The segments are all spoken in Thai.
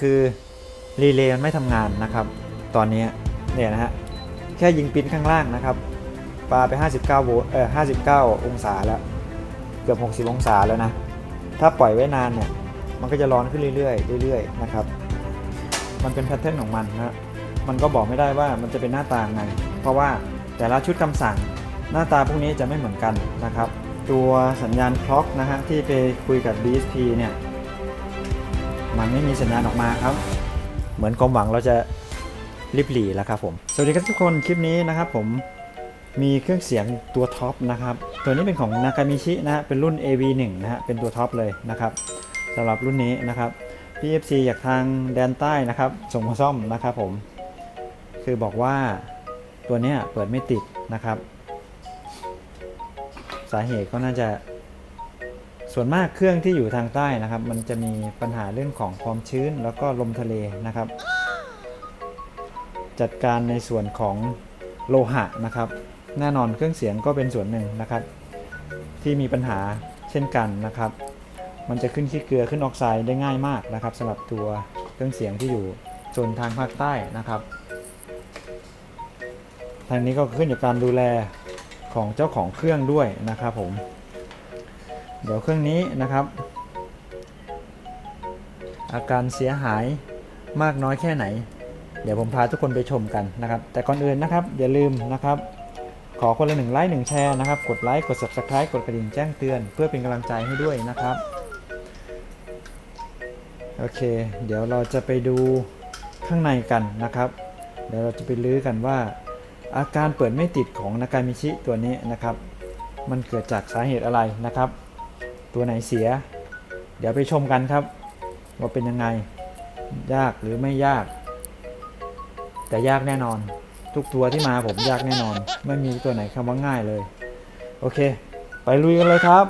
คือรีเลย์มันไม่ทำงานนะครับ ตอนนี้เนี่ยนะฮะแค่ยิงปิ้นข้างล่างนะครับปาไป 59โวลต์เออ59 องศาแล้ว เกือบ 60 องศาแล้วนะ ถ้าปล่อยไว้นานเนี่ย มันก็จะร้อนขึ้นเรื่อยๆเรื่อยๆนะครับ มันเป็นแพทเทิร์นของมันนะฮะมันก็บอกไม่ได้ว่ามันจะเป็นหน้าตาไง เพราะว่าแต่ละชุดคำสั่งหน้าตาพวกนี้จะไม่เหมือนกันนะครับ ตัวสัญญาณคล็อกนะฮะที่ไปคุยกับ DSP เนี่ย มันไม่มีสัญญาณออกมาครับ เหมือนความหวังเราจะริบหรี่แล้วครับผม สวัสดีครับทุกคนคลิปนี้นะครับผมมีเครื่องเสียงตัวท็อปนะครับ ตัวนี้เป็นของ Nakamichi นะฮะเป็นรุ่น AV1 นะฮะเป็นตัวท็อปเลยนะครับสำหรับรุ่นนี้นะครับ PFC อยากทางแดนใต้นะครับส่งมาซ่อมนะครับผม คือบอกว่าตัวเนี้ยเปิดไม่ติดนะครับ สาเหตุก็น่าจะ ส่วนมากเครื่องที่อยู่ทางใต้นะครับ มันจะมีปัญหาเรื่องของความชื้นแล้วก็ลมทะเลนะครับ จัดการในส่วนของโลหะนะครับ แน่นอนเครื่องเสียงก็เป็นส่วนหนึ่งนะครับ ที่มีปัญหาเช่นกันนะครับ มันจะขึ้นขี้เกลือขึ้นออกไซด์ได้ง่ายมากนะครับสำหรับตัวเครื่องเสียงที่อยู่โซนทางภาคใต้นะครับทางนี้ก็ขึ้นอยู่กับการดูแลของเจ้าของเครื่องด้วยนะครับผม เดี๋ยวเครื่องนี้นะครับ อาการเสียหายมากน้อยแค่ไหน เดี๋ยวผมพาทุกคนไปชมกันนะครับ แต่ก่อนอื่นนะครับ อย่าลืมนะครับ ขอคนละหนึ่งไลค์หนึ่งแชร์นะครับ กดไลค์กด subscribe กดกระดิ่งแจ้งเตือน เพื่อเป็นกำลังใจให้ด้วยนะครับโอเค เดี๋ยวเราจะไปดูข้างในกันนะครับ เดี๋ยวเราจะไปลื้อกันว่า อาการเปิดไม่ติดของนากามิชิตัวนี้นะครับ มันเกิดจากสาเหตุอะไรนะครับ ตัวไหนเสีย เดี๋ยวไปชมกันครับ ว่าเป็นยังไง ยากหรือไม่ยาก แต่ยากแน่นอน ทุกตัวที่มาผมยากแน่นอน ไม่มีตัวไหนคำว่าง่ายเลย โอเค ไปลุยกันเลยครับ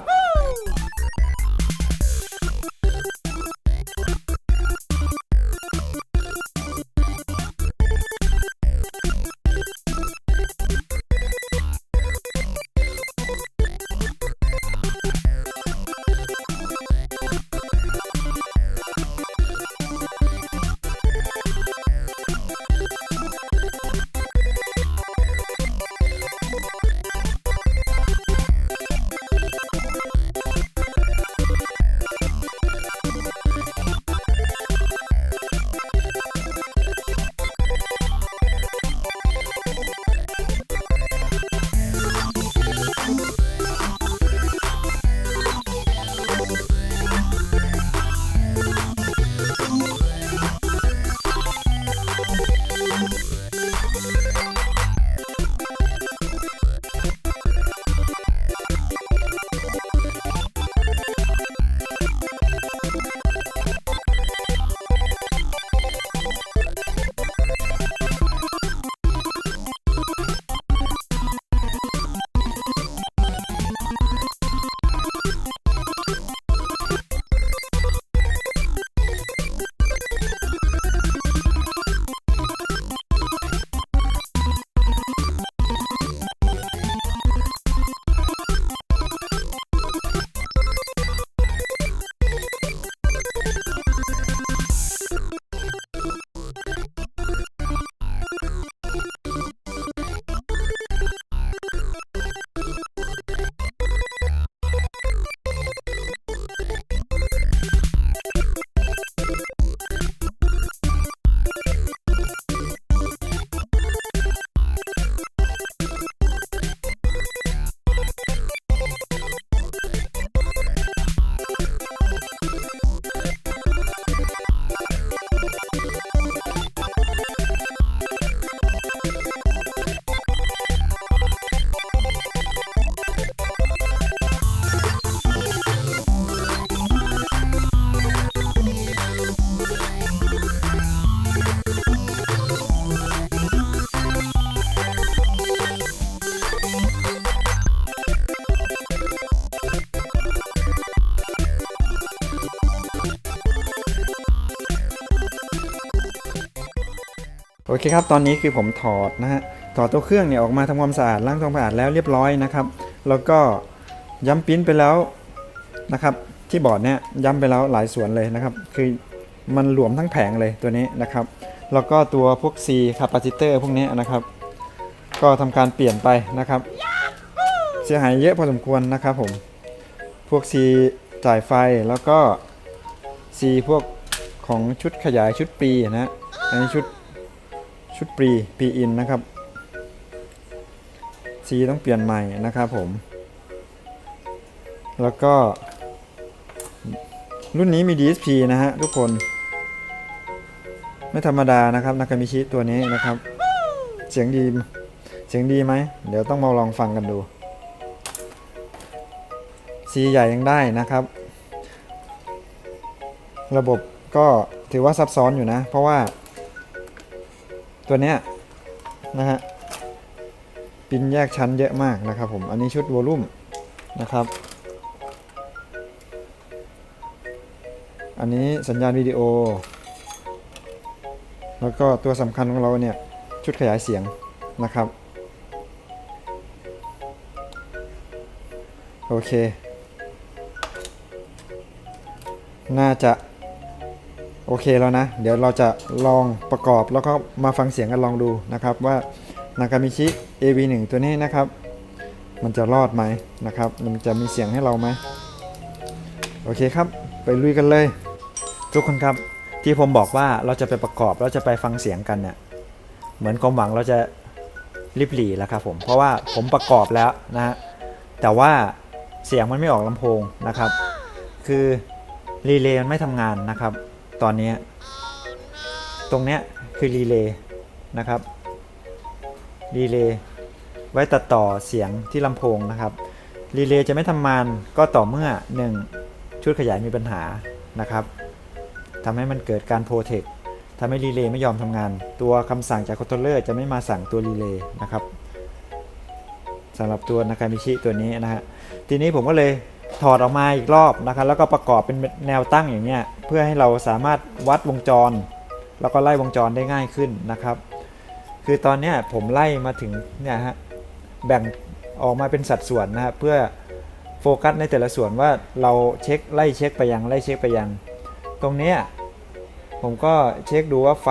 โอเคครับ ตอนนี้คือผมถอดนะฮะ ถอดตัวเครื่องเนี่ยออกมาทำความสะอาดล้างทำความสะอาดแล้วเรียบร้อยนะครับ แล้วก็ย้ำปิ้นไปแล้วนะครับ ที่บอร์ดเนี่ยย้ำไปแล้วหลายส่วนเลยนะครับ คือมันหลวมทั้งแผงเลยตัวนี้นะครับ แล้วก็ตัวพวก C คาปาซิเตอร์พวกนี้นะครับ ก็ทำการเปลี่ยนไปนะครับ เสียหายเยอะพอสมควรนะครับผม พวก C จ่ายไฟแล้วก็ C พวกของชุดขยายชุดปีนะอันนี้ชุด ชุดปรีปีอินนะครับ C ต้องเปลี่ยนใหม่นะครับผม แล้วก็ รุ่นนี้มี DSP นะฮะทุกคน ไม่ธรรมดานะครับนากามิชิตัวนี้นะครับ เสียงดีเสียงดีไหม เดี๋ยวต้องมาลองฟังกันดูซีใหญ่ยังได้นะครับ ระบบก็ถือว่าซับซ้อนอยู่นะ เพราะว่า ตัวเนี้ยนะฮะปินแยกชั้นเยอะมากนะครับผม อันนี้ชุดวอลลุ่มนะครับ อันนี้สัญญาณวิดีโอ แล้วก็ตัวสำคัญของเราเนี่ย ชุดขยายเสียงนะครับ โอเค น่าจะ โอเคแล้วนะ เดี๋ยวเราจะลองประกอบแล้วก็มาฟังเสียงกันลองดูนะครับว่านากามิชิ AV1 ตัวนี้นะครับ มันจะรอดไหมนะครับ มันจะมีเสียงให้เราไหมโอเคครับ ไปลุยกันเลย ทุกคนครับที่ผมบอกว่าเราจะไปประกอบเราจะไปฟังเสียงกันเนี่ยเหมือนความหวังเราจะรีบหลีแล้วครับผมเพราะว่าผมประกอบแล้วนะฮะแต่ว่าเสียงมันไม่ออกลำโพงนะครับ คือรีเลย์มันไม่ทำงานนะครับ ตอนนี้ตรงเนี้ยคือรีเลย์นะครับรีเลย์ไว้ตัดต่อเสียงที่ลำโพงนะครับรีเลย์จะไม่ทำงานก็ต่อเมื่อ 1 ชุดขยายมีปัญหานะครับทำให้มันเกิดการโปรเทคทำให้รีเลย์ไม่ยอมทำงาน ตัวคำสั่งจากคอนโทรลเลอร์จะไม่มาสั่งตัวรีเลย์นะครับสำหรับตัวนากามิชิตัวนี้นะฮะทีนี้ผมก็เลยถอดออกมาอีกรอบนะครับแล้วก็ประกอบเป็นแนวตั้งอย่างเงี้ย เพื่อให้เราสามารถวัดวงจร แล้วก็ไล่วงจรได้ง่ายขึ้นนะครับ คือตอนนี้ผมไล่มาถึงเนี่ยฮะแบ่งออกมาเป็นสัดส่วนนะครับเพื่อโฟกัสในแต่ละส่วนว่าเราเช็คไล่เช็คไปยังไล่เช็คไปยัง ตรงนี้ผมก็เช็คดูว่าไฟ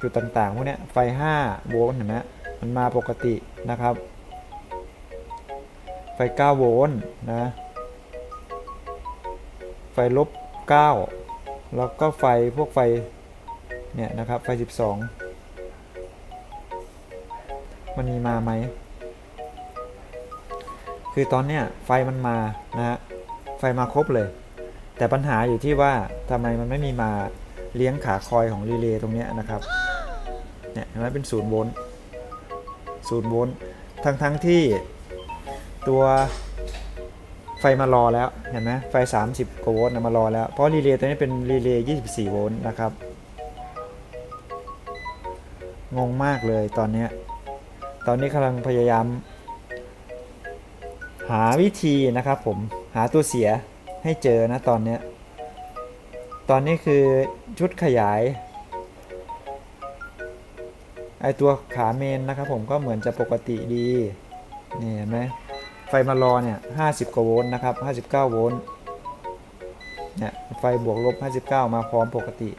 จุดต่างๆพวกนี้ไฟ 5 โวลต์เห็นไหมมันมาปกตินะครับ ไฟ 9 โวลต์นะ ไฟลบ 9 แล้วก็ไฟพวกไฟเนี่ยนะครับไฟ 12 มันมีมาไหม คือตอนเนี้ยไฟมันมานะฮะไฟมาครบเลย แต่ปัญหาอยู่ที่ว่าทำไมมันไม่มีมาเลี้ยงขาคอยของรีเลย์ตรงเนี้ยนะครับเนี่ยเห็นไหมเป็นศูนย์โวลต์ศูนย์โวลต์ทั้งทั้งที่ตัว มารอแล้วเห็นไหมไฟ 30กว่าโวลต์นะมารอแล้วเพราะรีเลย์ตัวนี้เป็นรีเลย์24โวลต์นะครับงงมากเลยตอนนี้ตอนนี้กำลังพยายาม หาวิธีนะครับผมหาตัวเสียให้เจอนะตอนนี้ตอนนี้คือชุดขยายไอตัวขาเมนนะครับผมก็เหมือนจะปกติดีนี่เห็นไหม ไฟมารอเนี่ย50 กว่าโวลต์นะครับ 59 โวลต์ เนี่ยไฟบวกลบ 59 มาพร้อมปกติ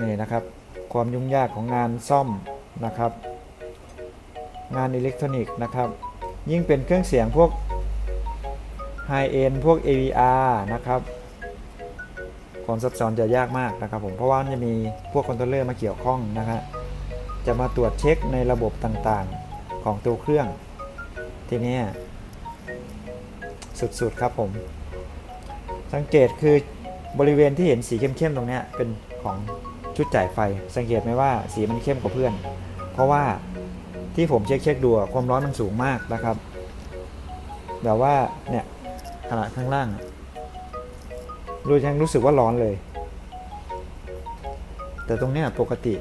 นี่นะครับ ความยุ่งยากของงานซ่อมนะครับ งานอิเล็กทรอนิกส์นะครับ ยิ่งเป็นเครื่องเสียงพวก High End พวก AVR นะครับความซับซ้อนจะยากมากนะครับผม เพราะว่ามันจะมีพวกคอนโทรลเลอร์มาเกี่ยวข้องนะฮะ จะมาตรวจเช็คในระบบต่างๆ ของตัวเครื่อง ทีนี้สุดๆครับผม สังเกตคือบริเวณที่เห็นสีเข้มๆตรงนี้เป็นของชุดจ่ายไฟ สังเกตไหมว่าสีมันเข้มกว่าเพื่อน เพราะว่าที่ผมเช็คเช็คๆดูความร้อนมันสูงมากนะครับแบบว่าเนี่ยขนาดข้างล่างดูยังรู้สึกว่าร้อนเลย แต่ตรงเนี้ยปกติ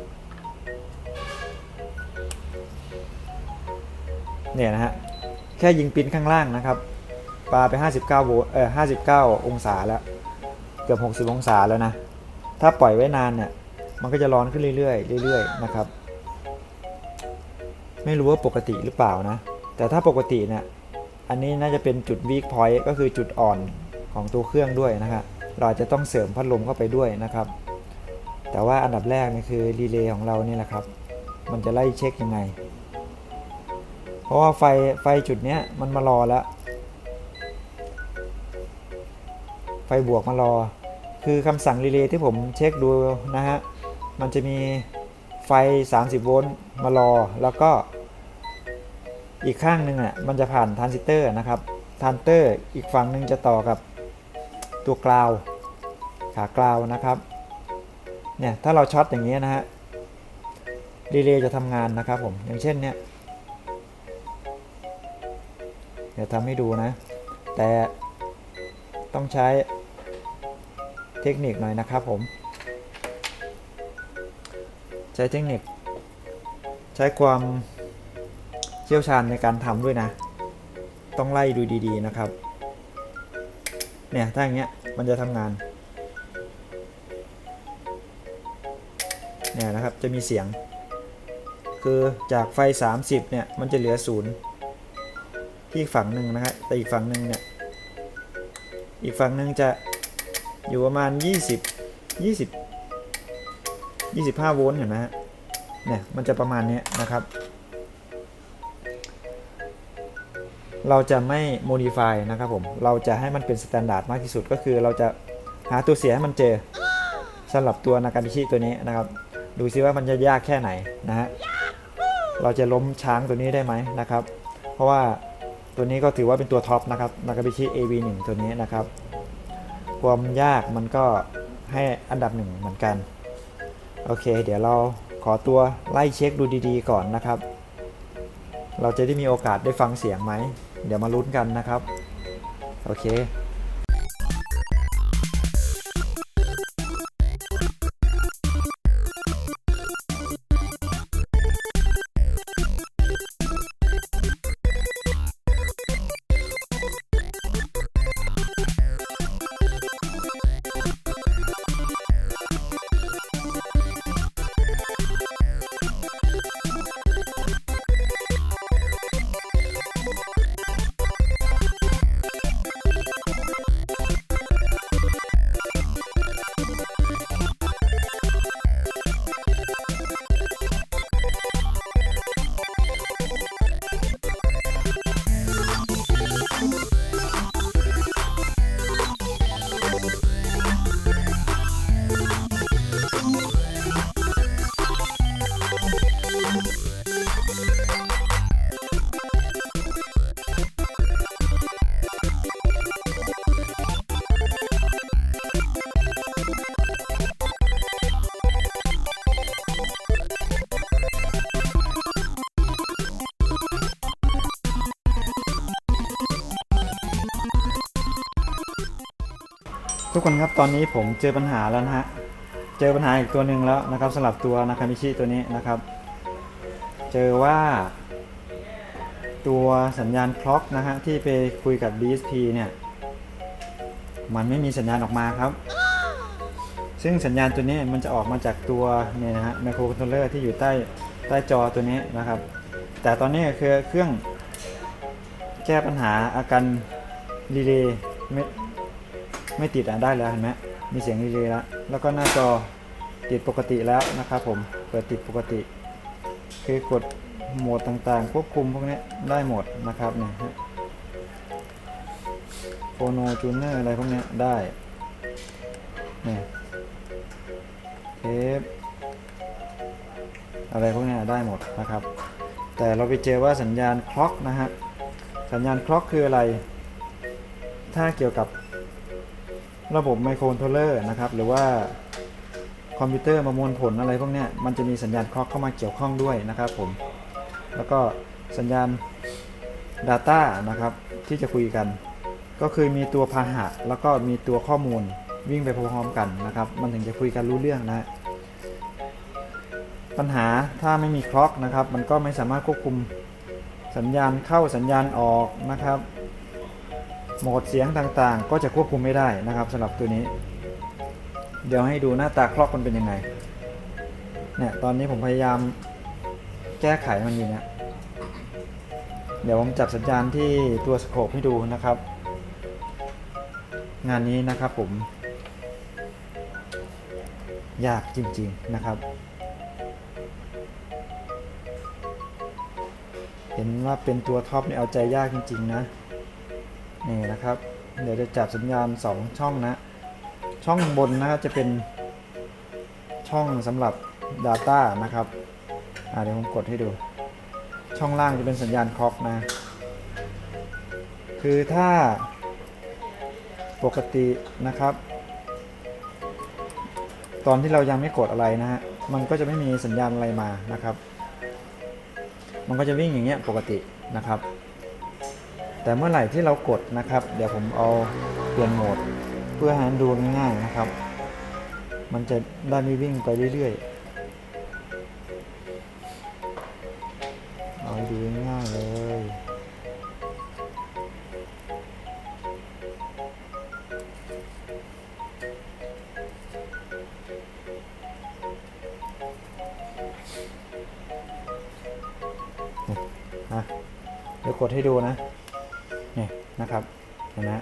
เนี่ยนะฮะแค่ยิงปิ้นข้างล่างนะครับปลาไป 59โวเออ59 องศาแล้ว เกือบ 60 องศาแล้วนะ ถ้าปล่อยไว้นานเนี่ยมันก็จะร้อนขึ้นเรื่อยๆเรื่อยๆนะครับ ไม่รู้ว่าปกติหรือเปล่านะ แต่ถ้าปกติเนี่ยอันนี้น่าจะเป็นจุด weak point ก็คือจุดอ่อนของตัวเครื่องด้วยนะครับเราจจะต้องเสริมพัดลมเข้าไปด้วยนะครับ แต่ว่าอันดับแรกนี่คือรีเลย์ของเรานี่แหละครับ มันจะไล่เช็คยังไง เพราะว่าไฟไฟจุดเนี้ยมันมารอแล้ว ไฟบวกมารอ คือคำสั่งรีเลย์ที่ผมเช็คดูนะฮะ มันจะมีไฟ 30 โวลต์มารอ แล้วก็อีกข้างหนึ่งอะมันจะผ่านทรานซิสเตอร์นะครับทรานเตอร์อีกฝั่งหนึ่งจะต่อกับตัวกราวขากราวนะครับเนี่ยถ้าเราช็อตอย่างนี้นะฮะรีเลย์จะทำงานนะครับผมอย่างเช่นเนี่ย เดี๋ยวทำให้ดูนะ แต่ต้องใช้เทคนิคหน่อยนะครับผม ใช้เทคนิค ใช้ความเชี่ยวชาญในการทำด้วยนะ ต้องไล่ดูดีๆนะครับ เนี่ยถ้าอย่างเงี้ยมันจะทำงาน เนี่ยนะครับจะมีเสียง คือจากไฟ 30เนี่ยมันจะเหลือศูนย์ ที่อีกฝั่งหนึ่งนะครับแต่อีกฝั่งหนึ่งเนี่ยอีกฝั่งหนึ่งจะอยู่ประมาณ 20 20 25 โวลต์เห็นไหมฮะเนี่ยมันจะประมาณนี้นะครับ เราจะไม่ modify นะครับผม เราจะให้มันเป็นสแตนดาร์ดมากที่สุดก็คือเราจะหาตัวเสียให้มันเจอสำหรับตัวนากามิชิตัวนี้นะครับ ดูซิว่ามันจะยากแค่ไหนนะฮะเราจะล้มช้างตัวนี้ได้ไหมนะครับ เพราะว่า ตัวนี้ก็ถือว่าเป็นตัวท็อปนะครับนากามิชิ AV1 ตัวนี้นะครับ ความยากมันก็ให้อันดับหนึ่งเหมือนกัน โอเค เดี๋ยวเราขอตัวไล่เช็คดูดีๆ ก่อนนะครับ เราจะได้มีโอกาสได้ฟังเสียงไหม เดี๋ยวมาลุ้นกันนะครับ โอเค ทุกคนครับตอนนี้ผมเจอปัญหาแล้วนะฮะ เจอปัญหาอีกตัวหนึ่งแล้วนะครับสำหรับตัวนาคามิชิตัวนี้นะครับ เจอว่า ตัวสัญญาณคล็อกนะฮะที่ไปคุยกับ DSP เนี่ย มันไม่มีสัญญาณออกมาครับ ซึ่งสัญญาณตัวนี้มันจะออกมาจากตัวเนี่ยนะฮะไมโครคอนโทรลเลอร์ที่อยู่ใต้ใต้จอตัวนี้นะครับ แต่ตอนนี้คือเครื่องแก้ปัญหาอาการรีเลย์ ไม่ติดอะได้แล้วเห็นไหมมีเสียงรีเลย์แล้วแล้วก็หน้าจอติดปกติแล้วนะครับผมเปิดติดปกติคือกดโหมดต่างๆ ควบคุมพวกนี้ได้หมดนะครับเนี่ยโฟโนจูเนอร์อะไรพวกนี้ได้เนี่ยเทปอะไรพวกนี้ได้หมดนะครับ แต่เราไปเจอว่าสัญญาณคล็อกนะฮะสัญญาณคล็อกคืออะไร ถ้าเกี่ยวกับ ระบบไมโครคอนโทรลเลอร์นะครับ หรือว่าคอมพิวเตอร์ประมวลผลอะไรพวกนี้มันจะมีสัญญาณคล็อกเข้ามาเกี่ยวข้องด้วยนะครับผม แล้วก็สัญญาณ Data นะครับ ที่จะคุยกัน ก็คือมีตัวพาหะ แล้วก็มีตัวข้อมูลวิ่งไปพร้อมๆกันนะครับ มันถึงจะคุยกันรู้เรื่องนะ ปัญหาถ้าไม่มีคล็อกนะครับ มันก็ไม่สามารถควบคุมสัญญาณเข้าสัญญาณออกนะครับ โหมดเสียงต่างๆ ก็จะควบคุมไม่ได้นะครับสำหรับตัวนี้ เดี๋ยวให้ดูหน้าตาคล็อกมันเป็นยังไงเนี่ยตอนนี้ผมพยายามแก้ไขมันอยู่เนี่ยเดี๋ยวผมจับสัญญาณที่ตัวสโคปให้ดูนะครับ งานนี้นะครับผม ยากจริงๆนะครับ เห็นว่าเป็นตัวท็อปเนี่ยเอาใจยากจริง ๆ นะ นี่นะครับ เดี๋ยวจะจับสัญญาณ 2 ช่องนะ ช่องบนนะครับจะเป็นช่องสำหรับ Data นะครับเดี๋ยวผมกดให้ดู ช่องล่างจะเป็นสัญญาณคล็อกนะ คือถ้าปกตินะครับ ตอนที่เรายังไม่กดอะไรนะฮะมันก็จะไม่มีสัญญาณอะไรมานะครับ มันก็จะวิ่งอย่างเงี้ยปกตินะครับ แต่เมื่อไหร่ที่เรากดนะครับ เดี๋ยวผมเอาเปลี่ยนโหมด เพื่อให้ดูง่ายๆนะครับ มันจะได้ไม่วิ่งไปเรื่อยๆเอาดูง่ายเลยนะเดี๋ยวกดให้ดูนะ นะครับเห็นไหม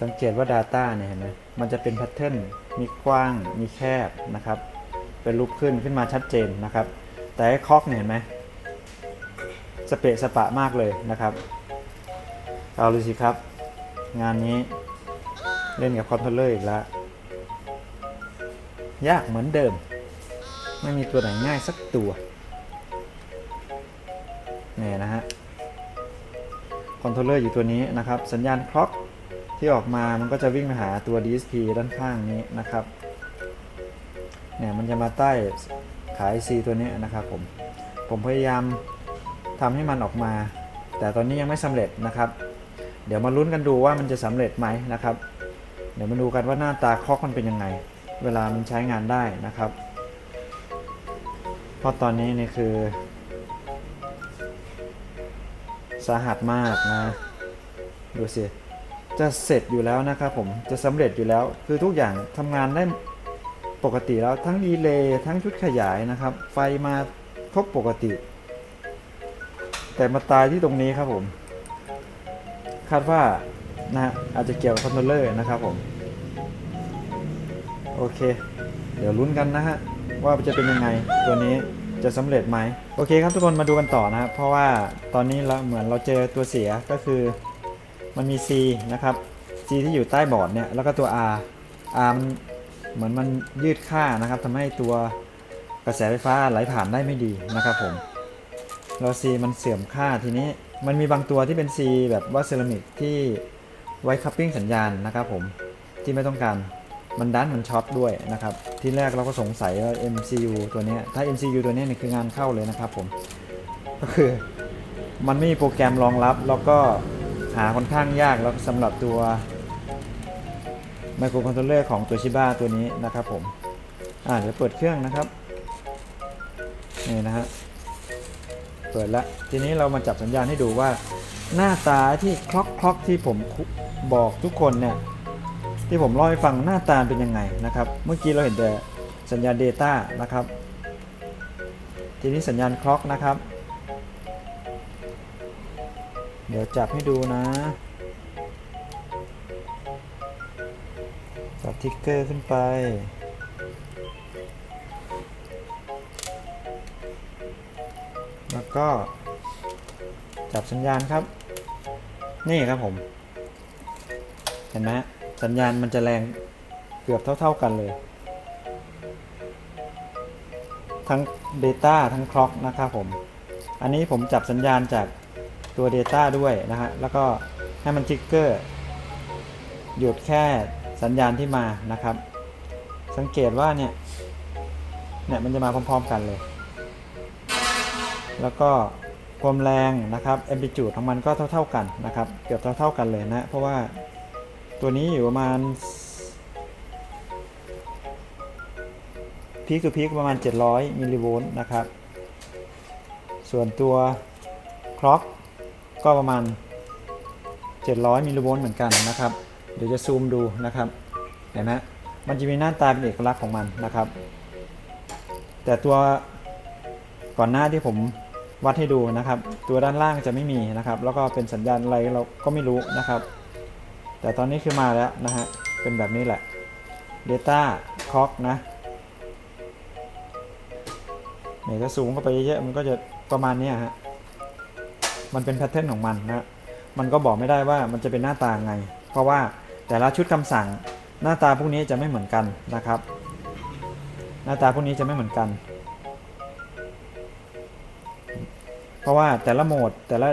สังเกตว่า Data เนี่ยเห็นไหมมันจะเป็นแพทเทิร์นมีกว้างมีแคบนะครับ เป็นรูปขึ้นขึ้นมาชัดเจนนะครับ แต่ไอ้คอกเนี่ยเห็นไหมสเปะสปะมากเลยนะครับ เอาเลยสิครับ งานนี้เล่นกับคอนโทรลเลอร์อีกแล้วยากเหมือนเดิม ไม่มีตัวไหนง่ายสักตัว นี่นะฮะคอนโทรลเลอร์อยู่ตัวนี้นะครับ สัญญาณคล็อกที่ออกมามันก็จะวิ่งไปหาตัว DSP ด้านข้างนี้นะครับเนี่ยมันจะมาใต้ขาย C ตัวนี้นะครับผมผมพยายามทำให้มันออกมา แต่ตอนนี้ยังไม่สำเร็จนะครับ เดี๋ยวมาลุ้นกันดูว่ามันจะสำเร็จไหมนะครับ เดี๋ยวมาดูกันว่าหน้าตาคล็อกมันเป็นยังไง เวลามันใช้งานได้นะครับ เพราะตอนนี้นี่คือ สาหัสมากนะ ดูสิ จะเสร็จอยู่แล้วนะครับผม จะสำเร็จอยู่แล้ว คือทุกอย่างทำงานได้ปกติแล้วทั้งรีเลย์ทั้งชุดขยายนะครับ ไฟมาครบปกติ แต่มาตายที่ตรงนี้ครับผม คาดว่านะฮะอาจจะเกี่ยวกับคอนโทรลเลอร์นะครับผม โอเค เดี๋ยวลุ้นกันนะฮะ ว่าจะเป็นยังไงตัวนี้ จะสำเร็จไหมโอเคครับทุกคนมาดูกันต่อนะครับเพราะว่าตอนนี้เราเหมือนเราเจอตัวเสียก็คือมันมี C นะครับ C ที่อยู่ใต้บอร์ดเนี่ยแล้วก็ตัว R R มันเหมือนมันยืดค่านะครับทำให้ตัวกระแสไฟฟ้าไหลผ่านได้ไม่ดีนะครับผมแล้ว C มันเสื่อมค่าทีนี้มันมีบางตัวที่เป็น C แบบว่าเซรามิกที่ไว้คัพปิ้งสัญญาณนะครับผมที่ไม่ต้องการ มันดันมันช็อตด้วยนะครับ ที่แรกเราก็สงสัยว่า MCU ตัวนี้ถ้า MCU ตัวนี้เนี่ยคืองานเข้าเลยนะครับผมก็คือมันไม่มีโปรแกรมรองรับ แล้วก็หาค่อนข้างยากแล้วสำหรับตัวไมโครคอนโทรลเลอร์ของตัวชิบ้าตัวนี้นะครับผมอ่าเดี๋ยวเปิดเครื่องนะครับนี่นะฮะเปิดแล้วทีนี้เรามาจับสัญญาณให้ดูว่าหน้าตาที่คล็อกคล็อกที่ผมบอกทุกคนเนี่ย ที่ผมเล่าให้ฟังหน้าตาเป็นยังไงนะครับ เมื่อกี้เราเห็นแต่สัญญาณ Data นะครับ ทีนี้สัญญาณคล็อกนะครับ เดี๋ยวจับให้ดูนะ จับทิกเกอร์ขึ้นไปแล้วก็จับสัญญาณครับ นี่ครับผม เห็นไหม สัญญาณมันจะแรงเกือบเท่า ๆกันเลย ทั้ง Data ทั้ง Clock นะครับผม อันนี้ผมจับสัญญาณจากตัว Data ด้วยนะฮะ แล้วก็ให้มันทิกเกอร์หยุดแค่สัญญาณที่มานะครับ สังเกตว่าเนี่ย เนี่ยมันจะมาพร้อมๆกันเลย แล้วก็ความแรงนะครับ amplitude ของมันก็เท่า ๆกันนะครับ เกือบเท่าๆกันเลยนะ เพราะว่า ตัวนี้อยู่ประมาณพีค to พีคประมาณ 700 มิลลิโวลต์นะครับ ส่วนตัวคล็อกก็ประมาณ 700 มิลลิโวลต์เหมือนกันนะครับ เดี๋ยวจะซูมดูนะครับ เห็นไหมมันจะมีหน้าตาเป็นเอกลักษณ์ของมันนะครับ แต่ตัวก่อนหน้าที่ผมวัดให้ดูนะครับ ตัวด้านล่างจะไม่มีนะครับ แล้วก็เป็นสัญญาณอะไรเราก็ไม่รู้นะครับ แต่ตอนนี้คือมาแล้วนะฮะ เป็นแบบนี้แหละ Data c o c นะเนี่ยก็สูงเข้าไปเยอะๆมันก็จะประมาณนี้ฮะ มันเป็นแพทเทิร์นของมันนะ มันก็บอกไม่ได้ว่ามันจะเป็นหน้าตาไง เพราะว่าแต่ละชุดคำสั่งหน้าตาพวกนี้จะไม่เหมือนกันนะครับ หน้าตาพวกนี้จะไม่เหมือนกัน เพราะว่าแต่ละโหมดแต่ละ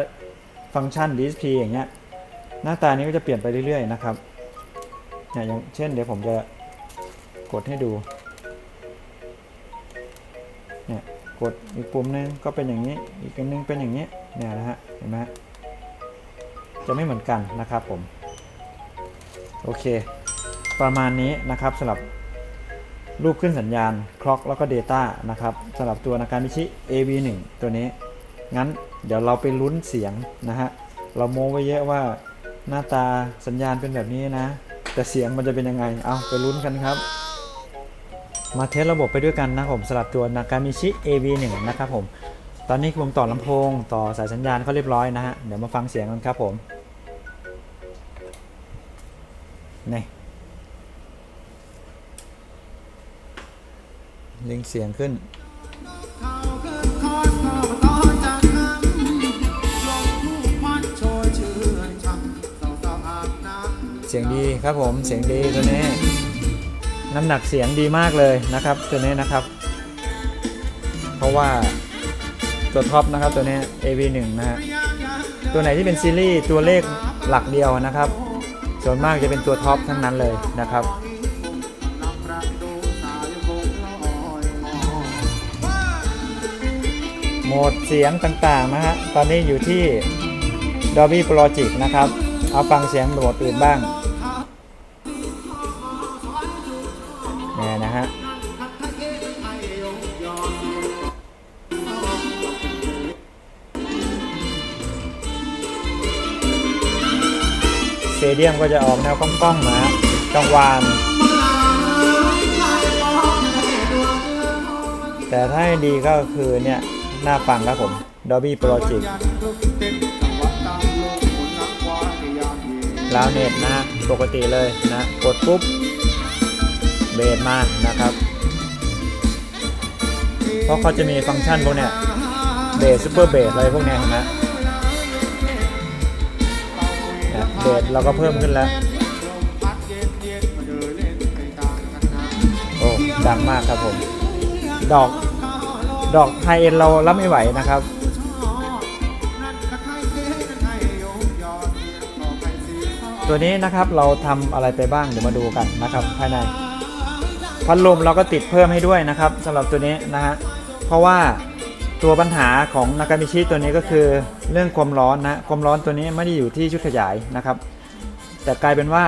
ฟังก์ชัน DSP อย่างเงี้ย หน้าตานี้ก็จะเปลี่ยนไปเรื่อยๆนะครับเนี่ยอย่างเช่นเดี๋ยวผมจะกดให้ดูเนี่ยกดอีกปุ่มหนึงก็เป็นอย่างนี้ อีกอันนึงเป็นอย่างนี้เนี่ยนะฮะเห็นไหมจะไม่เหมือนกันนะครับผมโอเค ประมาณนี้นะครับสำหรับรูปขึ้นสัญญาณคล็อกแล้วก็ Data นะครับสำหรับตัวนาการมิชิ AV1 ตัวนี้ งั้นเดี๋ยวเราไปลุ้นเสียงนะฮะ เราโม้ไว้เยอะว่า หน้าตาสัญญาณเป็นแบบนี้นะ แต่เสียงมันจะเป็นยังไง เอาไปลุ้นกันครับ มาเทสระบบไปด้วยกันนะผมสำหรับตัวนากามิชิ AV1 นะครับผม ตอนนี้ผมต่อลำโพง ต่อสายสัญญาณก็เรียบร้อยนะฮะ เดี๋ยวมาฟังเสียงกันครับผม นี่ลิงเสียงขึ้น เสียงดีครับผมเสียงดีตัวนี้ น้ำหนักเสียงดีมากเลยนะครับ ตัวนี้นะครับ เพราะว่าตัวท็อปนะครับตัวนี้ AV1 นะฮะตัวไหนที่เป็นซีรีส์ตัวเลขหลักเดียวนะครับ ส่วนมากจะเป็นตัวท็อปทั้งนั้นเลยนะครับโหมดเสียงต่างๆนะฮะตอนนี้อยู่ที่ Dolby Logic นะครับ เอาฟังเสียงโหมดอื่นบ้าง ดียมก็จะออกแนวก้องๆนะฮะกังวานแต่ถ้าให้ดีก็คือเนี่ยหน้าฟังครับผม Dolby Logic ยันทุกเจังหวัดตามลงบนน้ำควายยามเย็นลาวเน็ตนะปกติเลยนะกดปุ๊บเบสมานะครับ เพราะเขาจะมีฟังก์ชันพวกเนี้ยเบสซูเปอร์เบสอะไรพวกเนี้ยนไเนี่ยเบสเราก็เพิ่มขึ้นแล้ว โอ้ ดังมากครับผม ดอก ดอกไฮเอ็นเรารับไม่ไหวนะครับ ตัวนี้นะครับเราทำอะไรไปบ้างเดี๋ยวมาดูกันนะครับ ภายใน พัดลมเราก็ติดเพิ่มให้ด้วยนะครับสำหรับตัวนี้นะฮะ เพราะว่า ตัวปัญหาของนากามิชิตัวนี้ก็คือเรื่องความร้อนนะความร้อนตัวนี้ไม่ได้อยู่ที่ชุดขยายนะครับ แต่กลายเป็นว่า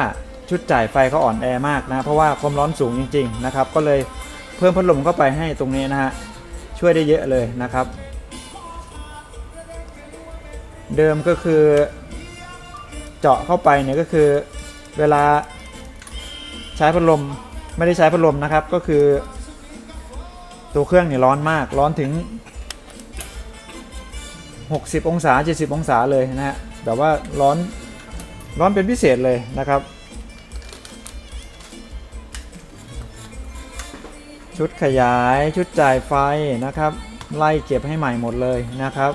ชุดจ่ายไฟเขาอ่อนแอมากนะเพราะว่าความร้อนสูงจริง ๆนะครับ ก็เลยเพิ่มพัดลมเข้าไปให้ตรงนี้นะฮะช่วยได้เยอะเลยนะครับ เดิมก็คือเจาะเข้าไปเนี่ยก็คือเวลาใช้พัดลมไม่ได้ใช้พัดลมนะครับ ก็คือ ตัวเครื่องเนี่ยร้อนมากร้อนถึง 60 องศา 70 องศาเลยนะฮะแบบว่าร้อนร้อนเป็นพิเศษเลยนะครับ ชุดขยายชุดจ่ายไฟนะครับ ไล่เก็บให้ใหม่หมดเลยนะครับ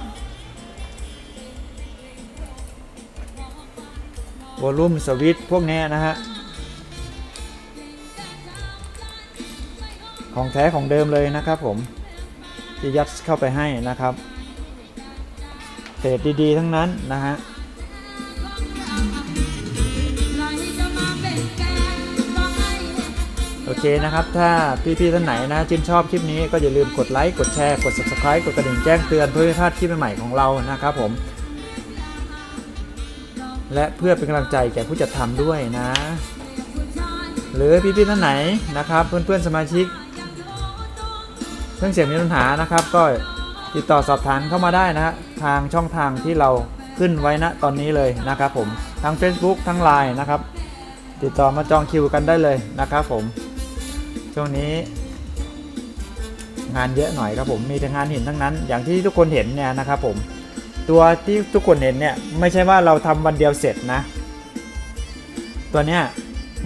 วอลลุ่มสวิตช์พวกนี้นะฮะของแท้ของเดิมเลยนะครับผมที่ยัดเข้าไปให้นะครับ เศษดีๆ ทั้งนั้นนะฮะโอเคนะครับ ถ้าพี่ๆท่านไหนนะชื่นชอบคลิปนี้ก็อย่าลืมกดไลค์ กดแชร์ กด subscribe กดกระดิ่งแจ้งเตือนเพื่อไม่พลาดคลิปใหม่ๆของเรานะครับผม และเพื่อเป็นกำลังใจแก่ผู้จัดทำด้วยนะ หรือพี่ๆท่านไหนนะครับ เพื่อนๆสมาชิกเครื่องเสียงมีปัญหานะครับก็ ติดต่อสอบถามเข้ามาได้นะฮะทางช่องทางที่เราขึ้นไว้ณตอนนี้เลยนะครับผมทั้ง Facebook ทั้ง Line นะครับ ติดต่อมาจองคิวกันได้เลยนะครับผม ช่วงนี้ งานเยอะหน่อยครับผมมีแต่งานเห็นทั้งนั้น อย่างที่ทุกคนเห็นเนี่ยนะครับผมตัวที่ทุกคนเห็นเนี่ยไม่ใช่ว่าเราทำวันเดียวเสร็จนะ ตัวเนี้ย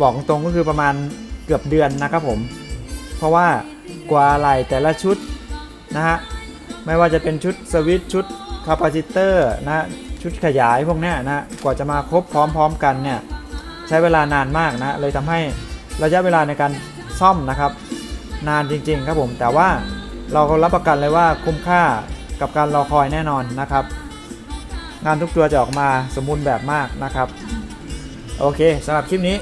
บอกตรงก็คือประมาณเกือบเดือนนะครับผม เพราะว่ากว่าอะไรแต่ละชุดนะฮะ ไม่ว่าจะเป็นชุดสวิตช,ชุดคาปาซิเตอร์นะชุดขยายพวกนี้นะกว่าจะมาครบพร้อมๆกันเนี่ยใช้เวลานานมากนะเลยทำให้ระยะเวลาในการซ่อมนะครับ นานจริงๆครับผม แต่ว่าเรารับประกันเลยว่าคุ้มค่ากับการรอคอยแน่นอนนะครับ งานทุกตัวจะออกมาสมบูรณ์แบบมากนะครับ โอเคสำหรับคลิปนี้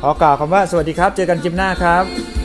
ขอกล่าวคำว่าสวัสดีครับ เจอกันคลิปหน้าครับ